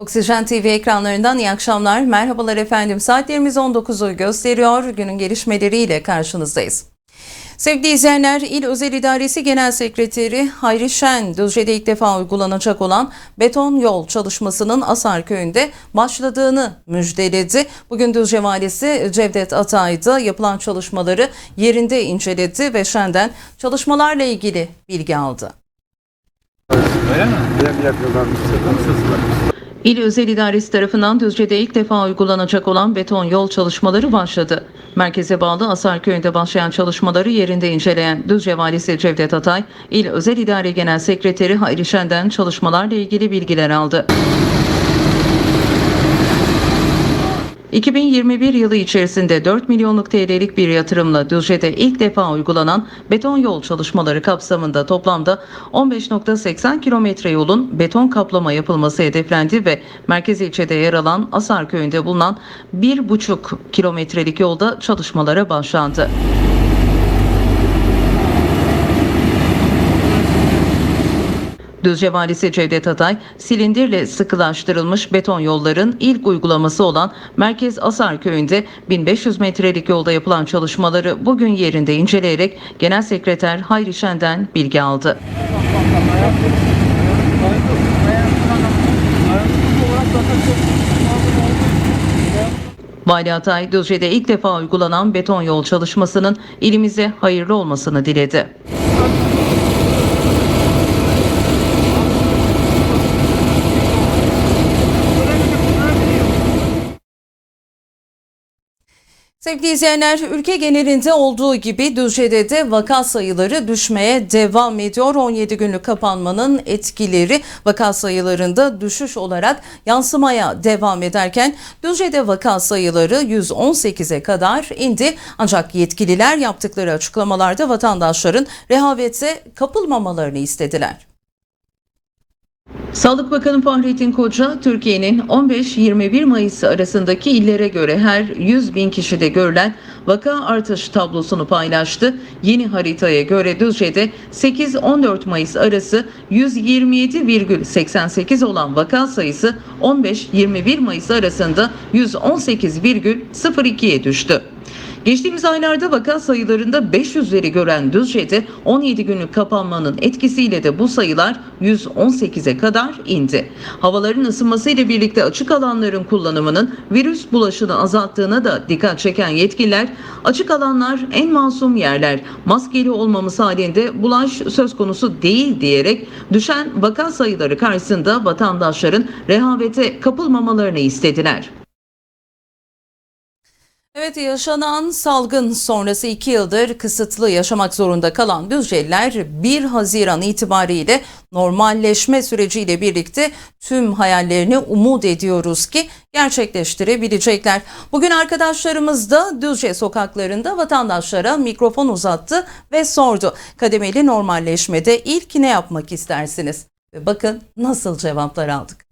Oksijen TV ekranlarından iyi akşamlar. Merhabalar efendim. Saatlerimiz 19'u gösteriyor. Günün gelişmeleriyle karşınızdayız. Sevgili izleyenler, İl Özel İdaresi Genel Sekreteri Hayri Şen, Düzce'de ilk defa uygulanacak olan beton yol çalışmasının Asar Köyü'nde başladığını müjdeledi. Bugün Düzce Valisi Cevdet Atay da yapılan çalışmaları yerinde inceledi ve Şen'den çalışmalarla ilgili bilgi aldı. İl Özel İdaresi tarafından Düzce'de ilk defa uygulanacak olan beton yol çalışmaları başladı. Merkeze bağlı Asarköy'ünde başlayan çalışmaları yerinde inceleyen Düzce Valisi Cevdet Atay, İl Özel İdare Genel Sekreteri Hayri Şen'den çalışmalarla ilgili bilgiler aldı. 2021 yılı içerisinde 4 milyonluk TL'lik bir yatırımla Düzce'de ilk defa uygulanan beton yol çalışmaları kapsamında toplamda 15.80 kilometre yolun beton kaplama yapılması hedeflendi ve merkez ilçede yer alan Asar köyünde bulunan 1,5 kilometrelik yolda çalışmalara başlandı. Düzce Valisi Cevdet Atay, silindirle sıkılaştırılmış beton yolların ilk uygulaması olan Merkez Asar Köyü'nde 1500 metrelik yolda yapılan çalışmaları bugün yerinde inceleyerek Genel Sekreter Hayri Şen'den bilgi aldı. Vali Atay, Düzce'de ilk defa uygulanan beton yol çalışmasının ilimize hayırlı olmasını diledi. Sevgili izleyenler, ülke genelinde olduğu gibi Düzce'de de vaka sayıları düşmeye devam ediyor. 17 günlük kapanmanın etkileri vaka sayılarında düşüş olarak yansımaya devam ederken Düzce'de vaka sayıları 118'e kadar indi. Ancak yetkililer yaptıkları açıklamalarda vatandaşların rehavete kapılmamalarını istediler. Sağlık Bakanı Fahrettin Koca, Türkiye'nin 15-21 Mayıs arasındaki illere göre her 100 bin kişide görülen vaka artış tablosunu paylaştı. Yeni haritaya göre Düzce'de 8-14 Mayıs arası 127,88 olan vaka sayısı 15-21 Mayıs arasında 118,02'ye düştü. Geçtiğimiz aylarda vaka sayılarında 500'leri gören Düzce'de 17 günlük kapanmanın etkisiyle de bu sayılar 118'e kadar indi. Havaların ısınmasıyla birlikte açık alanların kullanımının virüs bulaşını azalttığına da dikkat çeken yetkililer, açık alanlar en masum yerler, maskeli olmamız halinde bulaş söz konusu değil diyerek düşen vaka sayıları karşısında vatandaşların rehavete kapılmamalarını istediler. Evet yaşanan salgın sonrası 2 yıldır kısıtlı yaşamak zorunda kalan Düzceliler 1 Haziran itibariyle normalleşme süreciyle birlikte tüm hayallerini umut ediyoruz ki gerçekleştirebilecekler. Bugün arkadaşlarımız da Düzce sokaklarında vatandaşlara mikrofon uzattı ve sordu. Kademeli normalleşmede ilk ne yapmak istersiniz? Bakın nasıl cevaplar aldık.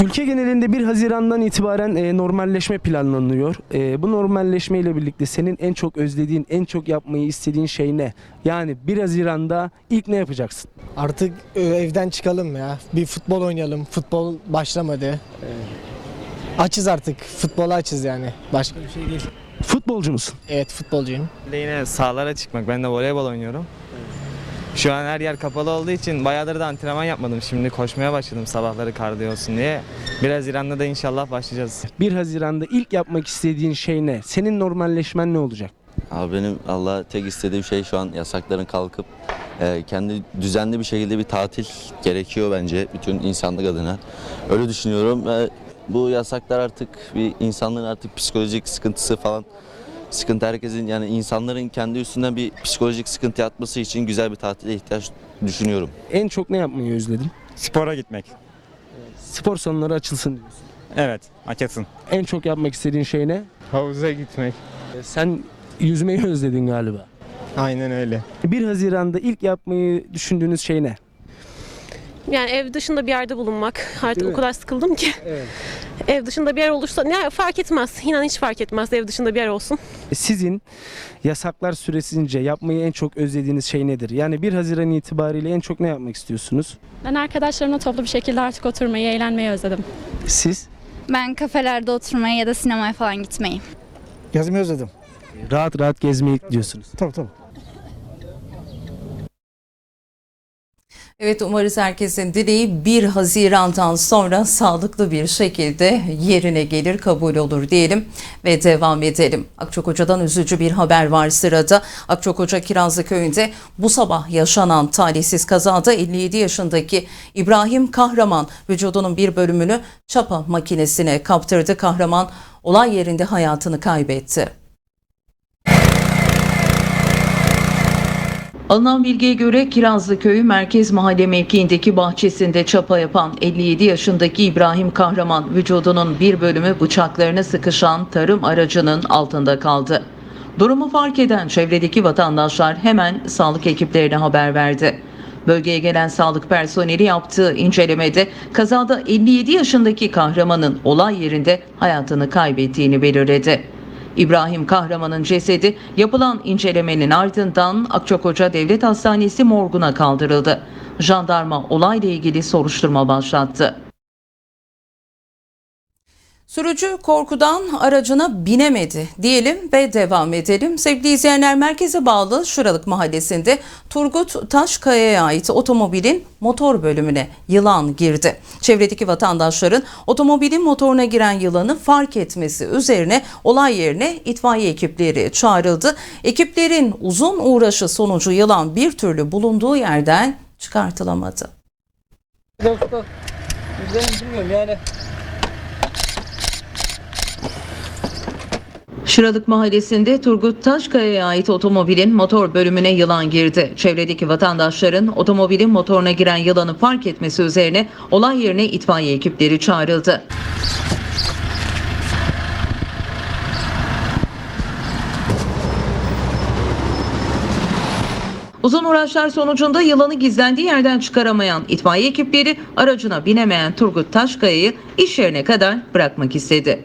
Ülke genelinde 1 Haziran'dan itibaren e, normalleşme planlanıyor. E, bu normalleşme ile birlikte senin en çok özlediğin, en çok yapmayı istediğin şey ne? Yani 1 Haziran'da ilk ne yapacaksın? Artık e, evden çıkalım ya. Bir futbol oynayalım. Futbol başlamadı. Açız artık. Futbola açız yani. Başka bir şey değil. Futbolcu musun? Evet futbolcuyum. de yine sahalara çıkmak. Ben de voleybol oynuyorum. Şu an her yer kapalı olduğu için bayağıdır da antrenman yapmadım. Şimdi koşmaya başladım sabahları kardiyo olsun diye. Biraz İran'da da inşallah başlayacağız. 1 Haziran'da ilk yapmak istediğin şey ne? Senin normalleşmen ne olacak? Abi benim Allah tek istediğim şey şu an yasakların kalkıp e, kendi düzenli bir şekilde bir tatil gerekiyor bence bütün insanlık adına. Öyle düşünüyorum. ve bu yasaklar artık bir insanların artık psikolojik sıkıntısı falan sıkıntı herkesin yani insanların kendi üstünden bir psikolojik sıkıntı yatması için güzel bir tatile ihtiyaç düşünüyorum. En çok ne yapmayı özledin? Spora gitmek. Spor salonları açılsın diyorsun. Evet, açılsın. En çok yapmak istediğin şey ne? Havuza gitmek. E, sen yüzmeyi özledin galiba. Aynen öyle. 1 Haziran'da ilk yapmayı düşündüğünüz şey ne? Yani ev dışında bir yerde bulunmak. Artık Değil o mi? kadar sıkıldım ki. Evet. Ev dışında bir yer olursa ne fark etmez. İnan hiç fark etmez ev dışında bir yer olsun. Sizin yasaklar süresince yapmayı en çok özlediğiniz şey nedir? Yani 1 Haziran itibariyle en çok ne yapmak istiyorsunuz? Ben arkadaşlarımla toplu bir şekilde artık oturmayı, eğlenmeyi özledim. Siz? Ben kafelerde oturmayı ya da sinemaya falan gitmeyi. Gezmeyi özledim. Rahat rahat gezmeyi diyorsunuz. Tabii tabii. Evet umarız herkesin dileği 1 Haziran'dan sonra sağlıklı bir şekilde yerine gelir, kabul olur diyelim ve devam edelim. Akçakoca'dan üzücü bir haber var sırada. Akçakoca Kirazlı Köyü'nde bu sabah yaşanan talihsiz kazada 57 yaşındaki İbrahim Kahraman vücudunun bir bölümünü çapa makinesine kaptırdı. Kahraman olay yerinde hayatını kaybetti. Alınan bilgiye göre Kirazlı Köyü Merkez Mahalle mevkiindeki bahçesinde çapa yapan 57 yaşındaki İbrahim Kahraman vücudunun bir bölümü bıçaklarına sıkışan tarım aracının altında kaldı. Durumu fark eden çevredeki vatandaşlar hemen sağlık ekiplerine haber verdi. Bölgeye gelen sağlık personeli yaptığı incelemede kazada 57 yaşındaki kahramanın olay yerinde hayatını kaybettiğini belirledi. İbrahim Kahraman'ın cesedi yapılan incelemenin ardından Akçakoca Devlet Hastanesi morguna kaldırıldı. Jandarma olayla ilgili soruşturma başlattı. Sürücü korkudan aracına binemedi diyelim ve devam edelim. Sevgili izleyenler merkeze bağlı Şıralık Mahallesi'nde Turgut Taşkaya'ya ait otomobilin motor bölümüne yılan girdi. Çevredeki vatandaşların otomobilin motoruna giren yılanı fark etmesi üzerine olay yerine itfaiye ekipleri çağrıldı. Ekiplerin uzun uğraşı sonucu yılan bir türlü bulunduğu yerden çıkartılamadı. Şıralık Mahallesi'nde Turgut Taşkaya'ya ait otomobilin motor bölümüne yılan girdi. Çevredeki vatandaşların otomobilin motoruna giren yılanı fark etmesi üzerine olay yerine itfaiye ekipleri çağrıldı. Uzun uğraşlar sonucunda yılanı gizlendiği yerden çıkaramayan itfaiye ekipleri aracına binemeyen Turgut Taşkaya'yı iş yerine kadar bırakmak istedi.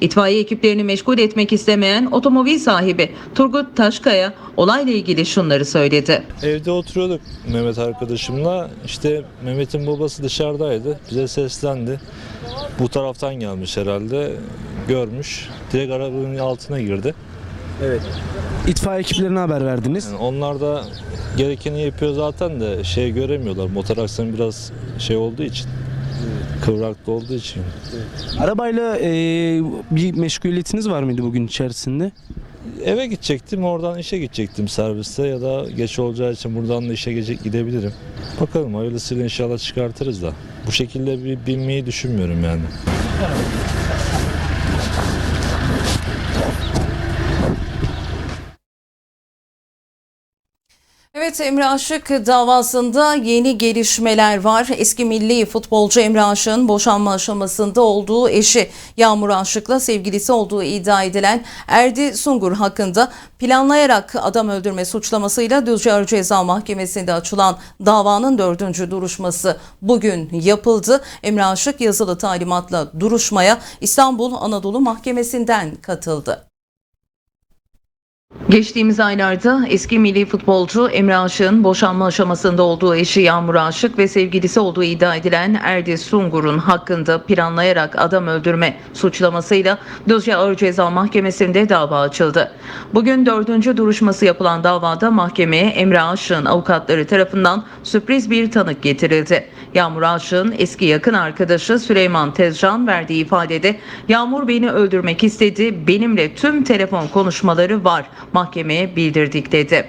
İtfaiye ekiplerini meşgul etmek istemeyen otomobil sahibi Turgut Taşkaya olayla ilgili şunları söyledi. Evde oturuyorduk Mehmet arkadaşımla. İşte Mehmet'in babası dışarıdaydı. Bize seslendi. Bu taraftan gelmiş herhalde. Görmüş. Direkt arabanın altına girdi. Evet. İtfaiye ekiplerine haber verdiniz. Yani onlar da gerekeni yapıyor zaten de şey göremiyorlar. Motor aksanı biraz şey olduğu için. Kıvraklı olduğu için. Arabayla e, bir meşguliyetiniz var mıydı bugün içerisinde? Eve gidecektim. Oradan işe gidecektim serviste ya da geç olacağı için buradan da işe gece- gidebilirim. Bakalım hayırlısıyla inşallah çıkartırız da. Bu şekilde bir binmeyi düşünmüyorum yani. Evet Emre Aşık davasında yeni gelişmeler var. Eski milli futbolcu Emre Aşık'ın boşanma aşamasında olduğu eşi Yağmur Aşık'la sevgilisi olduğu iddia edilen Erdi Sungur hakkında planlayarak adam öldürme suçlamasıyla Düzce Ceza Mahkemesi'nde açılan davanın dördüncü duruşması bugün yapıldı. Emre Aşık yazılı talimatla duruşmaya İstanbul Anadolu Mahkemesi'nden katıldı. Geçtiğimiz aylarda eski milli futbolcu Emre Aşık'ın boşanma aşamasında olduğu eşi Yağmur Aşık ve sevgilisi olduğu iddia edilen Erdi Sungur'un hakkında planlayarak adam öldürme suçlamasıyla Düzce Ağır Ceza Mahkemesi'nde dava açıldı. Bugün dördüncü duruşması yapılan davada mahkemeye Emre Aşık'ın avukatları tarafından sürpriz bir tanık getirildi. Yağmur Aşık'ın eski yakın arkadaşı Süleyman Tezcan verdiği ifadede Yağmur beni öldürmek istedi, benimle tüm telefon konuşmaları var mahkemeye bildirdik dedi.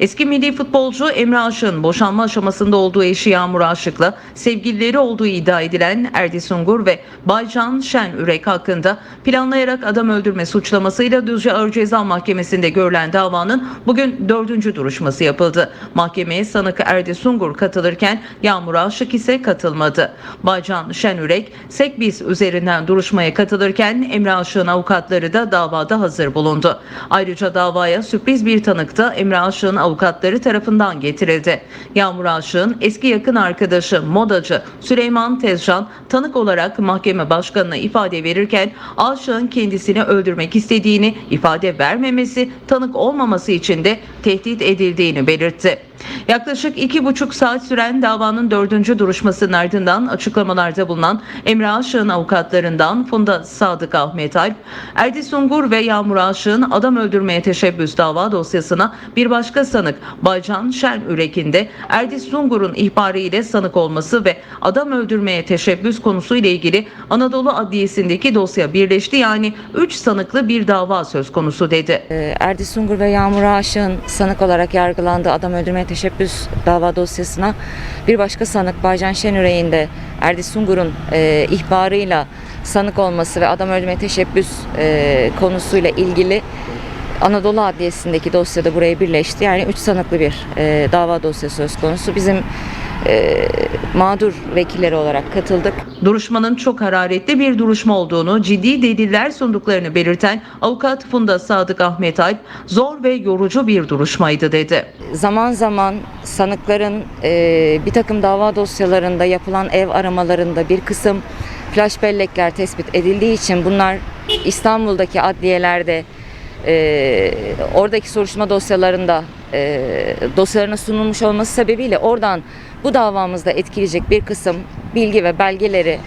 Eski milli futbolcu Emre Aşık'ın boşanma aşamasında olduğu eşi Yağmur Aşık'la sevgilileri olduğu iddia edilen Erdi Sungur ve Baycan Şen Ürek hakkında planlayarak adam öldürme suçlamasıyla Düzce Ağır Ceza Mahkemesi'nde görülen davanın bugün dördüncü duruşması yapıldı. Mahkemeye sanık Erdi Sungur katılırken Yağmur Aşık ise katılmadı. Baycan Şen Ürek, Sekbis üzerinden duruşmaya katılırken Emre Aşık'ın avukatları da davada hazır bulundu. Ayrıca dava davaya sürpriz bir tanık da Emre Aşık'ın avukatları tarafından getirildi. Yağmur Aşık'ın eski yakın arkadaşı modacı Süleyman Tezcan tanık olarak mahkeme başkanına ifade verirken Aşık'ın kendisini öldürmek istediğini, ifade vermemesi, tanık olmaması için de tehdit edildiğini belirtti. Yaklaşık iki buçuk saat süren davanın dördüncü duruşmasının ardından açıklamalarda bulunan Emre Aşık'ın avukatlarından Funda Sadık Ahmet Alp, Erdi Sungur ve Yağmur Aşık'ın adam öldürmeye teşebbüs dava dosyasına bir başka sanık Baycan Şen Ürekin de Erdi Sungur'un ihbarı ile sanık olması ve adam öldürmeye teşebbüs konusu ile ilgili Anadolu Adliyesi'ndeki dosya birleşti yani 3 sanıklı bir dava söz konusu dedi. Ee, Erdi Sungur ve Yağmur Aşık'ın sanık olarak yargılandığı adam öldürmeye teşebbüs dava dosyasına bir başka sanık Baycan Şenüre'nin de Erdi Sungur'un e, ihbarıyla sanık olması ve adam öldürmeye teşebbüs e, konusuyla ilgili Anadolu Adliyesi'ndeki dosyada buraya birleşti. Yani üç sanıklı bir e, dava dosyası söz konusu. Bizim e, mağdur vekilleri olarak katıldık. Duruşmanın çok hararetli bir duruşma olduğunu, ciddi deliller sunduklarını belirten avukat Funda Sadık Ahmet Alp, zor ve yorucu bir duruşmaydı dedi. zaman zaman sanıkların e, bir takım dava dosyalarında yapılan ev aramalarında bir kısım flash bellekler tespit edildiği için bunlar İstanbul'daki adliyelerde e, oradaki soruşturma dosyalarında e, dosyalarına sunulmuş olması sebebiyle oradan bu davamızda etkileyecek bir kısım bilgi ve belgeleri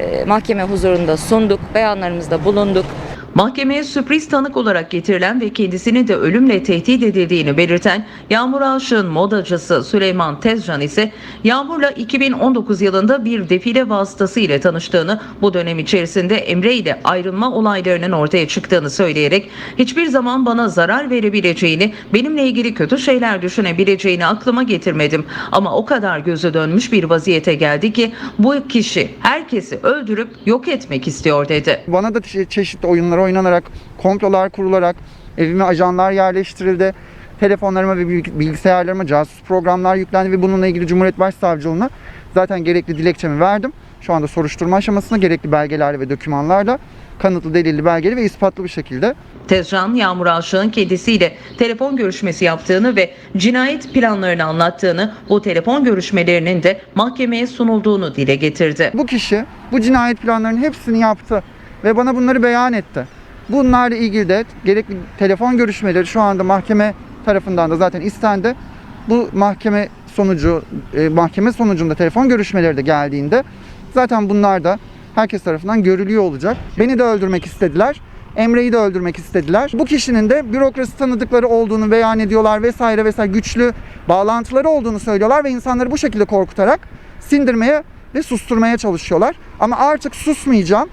e, mahkeme huzurunda sunduk, beyanlarımızda bulunduk. Mahkemeye sürpriz tanık olarak getirilen ve kendisini de ölümle tehdit edildiğini belirten Yağmur Aşık'ın modacısı Süleyman Tezcan ise Yağmur'la 2019 yılında bir defile vasıtası ile tanıştığını, bu dönem içerisinde Emre ile ayrılma olaylarının ortaya çıktığını söyleyerek hiçbir zaman bana zarar verebileceğini, benimle ilgili kötü şeyler düşünebileceğini aklıma getirmedim. Ama o kadar gözü dönmüş bir vaziyete geldi ki bu kişi herkesi öldürüp yok etmek istiyor dedi. Bana da çe- çeşitli oyunlar oynanarak, komplolar kurularak evime ajanlar yerleştirildi. Telefonlarıma ve bilg- bilgisayarlarıma casus programlar yüklendi ve bununla ilgili Cumhuriyet Başsavcılığına zaten gerekli dilekçemi verdim. Şu anda soruşturma aşamasında gerekli belgelerle ve dokümanlarla kanıtlı, delilli, belgeli ve ispatlı bir şekilde Tezcan Yağmur Aşık'ın kendisiyle telefon görüşmesi yaptığını ve cinayet planlarını anlattığını, bu telefon görüşmelerinin de mahkemeye sunulduğunu dile getirdi. Bu kişi bu cinayet planlarının hepsini yaptı ve bana bunları beyan etti. Bunlarla ilgili de gerekli telefon görüşmeleri şu anda mahkeme tarafından da zaten istendi. Bu mahkeme sonucu e, mahkeme sonucunda telefon görüşmeleri de geldiğinde zaten bunlar da herkes tarafından görülüyor olacak. Beni de öldürmek istediler. Emre'yi de öldürmek istediler. Bu kişinin de bürokrasi tanıdıkları olduğunu beyan ediyorlar vesaire vesaire güçlü bağlantıları olduğunu söylüyorlar ve insanları bu şekilde korkutarak sindirmeye ve susturmaya çalışıyorlar. Ama artık susmayacağım.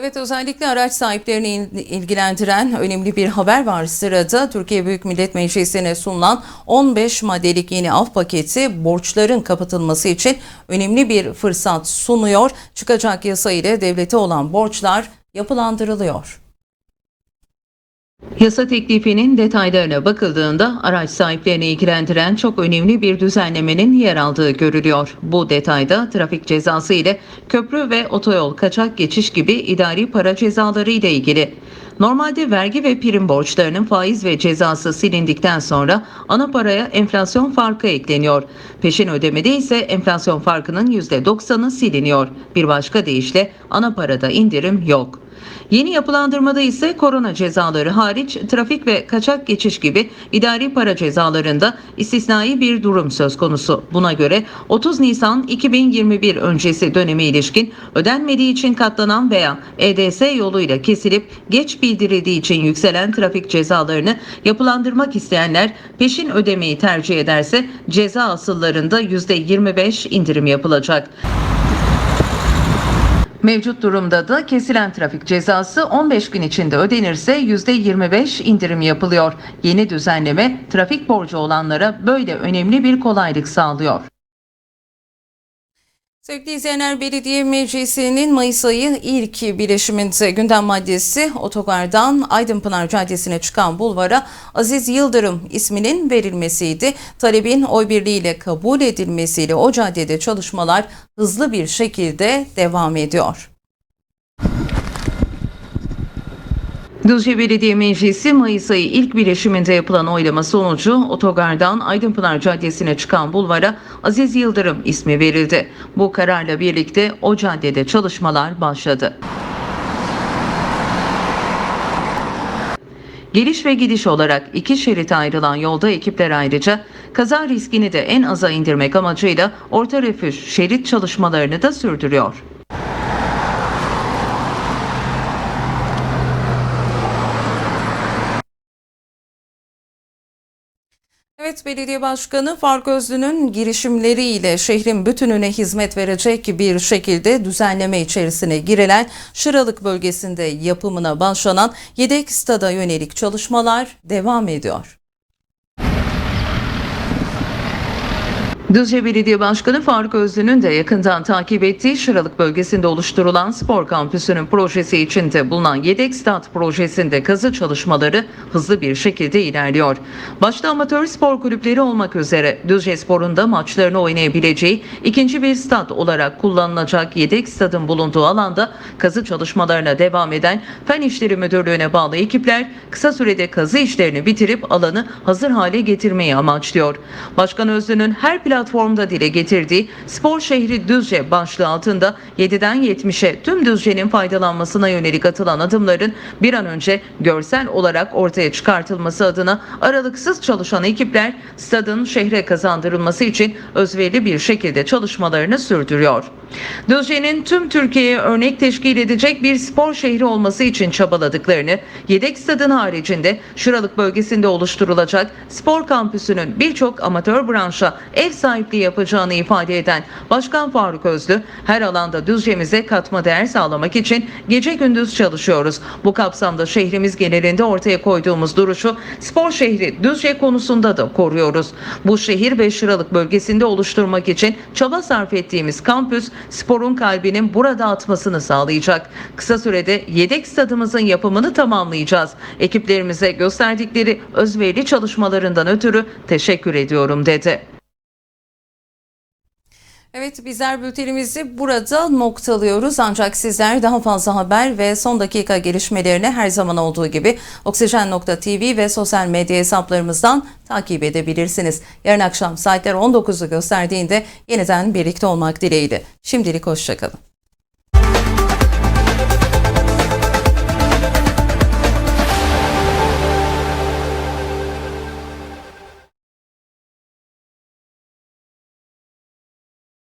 Evet özellikle araç sahiplerini il- ilgilendiren önemli bir haber var. Sırada Türkiye Büyük Millet Meclisi'ne sunulan 15 maddelik yeni af paketi borçların kapatılması için önemli bir fırsat sunuyor. Çıkacak yasa ile devlete olan borçlar yapılandırılıyor. Yasa teklifinin detaylarına bakıldığında araç sahiplerini ilgilendiren çok önemli bir düzenlemenin yer aldığı görülüyor. Bu detayda trafik cezası ile köprü ve otoyol kaçak geçiş gibi idari para cezaları ile ilgili. Normalde vergi ve prim borçlarının faiz ve cezası silindikten sonra ana paraya enflasyon farkı ekleniyor. Peşin ödemede ise enflasyon farkının %90'ı siliniyor. Bir başka deyişle ana parada indirim yok. Yeni yapılandırmada ise korona cezaları hariç trafik ve kaçak geçiş gibi idari para cezalarında istisnai bir durum söz konusu. Buna göre 30 Nisan 2021 öncesi döneme ilişkin ödenmediği için katlanan veya EDS yoluyla kesilip geç bildirildiği için yükselen trafik cezalarını yapılandırmak isteyenler peşin ödemeyi tercih ederse ceza asıllarında %25 indirim yapılacak. Mevcut durumda da kesilen trafik cezası 15 gün içinde ödenirse %25 indirim yapılıyor. Yeni düzenleme trafik borcu olanlara böyle önemli bir kolaylık sağlıyor. Sevgili izleyenler Belediye Meclisi'nin Mayıs ayı ilk bileşiminde gündem maddesi otogardan Aydınpınar Caddesi'ne çıkan bulvara Aziz Yıldırım isminin verilmesiydi. Talebin oy birliğiyle kabul edilmesiyle o caddede çalışmalar hızlı bir şekilde devam ediyor. Düzce Belediye Meclisi Mayıs ayı ilk bileşiminde yapılan oylama sonucu otogardan Aydınpınar Caddesi'ne çıkan bulvara Aziz Yıldırım ismi verildi. Bu kararla birlikte o caddede çalışmalar başladı. Geliş ve gidiş olarak iki şerit ayrılan yolda ekipler ayrıca kaza riskini de en aza indirmek amacıyla orta refüj şerit çalışmalarını da sürdürüyor. Evet Belediye Başkanı Faruk Özlü'nün girişimleriyle şehrin bütününe hizmet verecek bir şekilde düzenleme içerisine girilen Şıralık bölgesinde yapımına başlanan yedek stada yönelik çalışmalar devam ediyor. Düzce Belediye Başkanı Faruk Özlü'nün de yakından takip ettiği Şıralık bölgesinde oluşturulan spor kampüsünün projesi içinde bulunan yedek stat projesinde kazı çalışmaları hızlı bir şekilde ilerliyor. Başta amatör spor kulüpleri olmak üzere Düzce Spor'un da maçlarını oynayabileceği ikinci bir stat olarak kullanılacak yedek stadın bulunduğu alanda kazı çalışmalarına devam eden Fen İşleri Müdürlüğü'ne bağlı ekipler kısa sürede kazı işlerini bitirip alanı hazır hale getirmeyi amaçlıyor. Başkan Özlü'nün her platformda dile getirdiği Spor Şehri Düzce başlığı altında 7'den 70'e tüm Düzce'nin faydalanmasına yönelik atılan adımların bir an önce görsel olarak ortaya çıkartılması adına aralıksız çalışan ekipler stadın şehre kazandırılması için özverili bir şekilde çalışmalarını sürdürüyor. Düzce'nin tüm Türkiye'ye örnek teşkil edecek bir spor şehri olması için çabaladıklarını, yedek stadın haricinde Şıralık bölgesinde oluşturulacak spor kampüsünün birçok amatör branşa ev sahipliği yapacağını ifade eden Başkan Faruk Özlü, her alanda Düzce'mize katma değer sağlamak için gece gündüz çalışıyoruz. Bu kapsamda şehrimiz genelinde ortaya koyduğumuz duruşu spor şehri Düzce konusunda da koruyoruz. Bu şehir ve Şıralık bölgesinde oluşturmak için çaba sarf ettiğimiz kampüs sporun kalbinin burada atmasını sağlayacak. Kısa sürede yedek stadımızın yapımını tamamlayacağız. Ekiplerimize gösterdikleri özverili çalışmalarından ötürü teşekkür ediyorum dedi. Evet bizler bültenimizi burada noktalıyoruz ancak sizler daha fazla haber ve son dakika gelişmelerini her zaman olduğu gibi oksijen.tv ve sosyal medya hesaplarımızdan takip edebilirsiniz. Yarın akşam saatler 19'u gösterdiğinde yeniden birlikte olmak dileğiyle. Şimdilik hoşçakalın.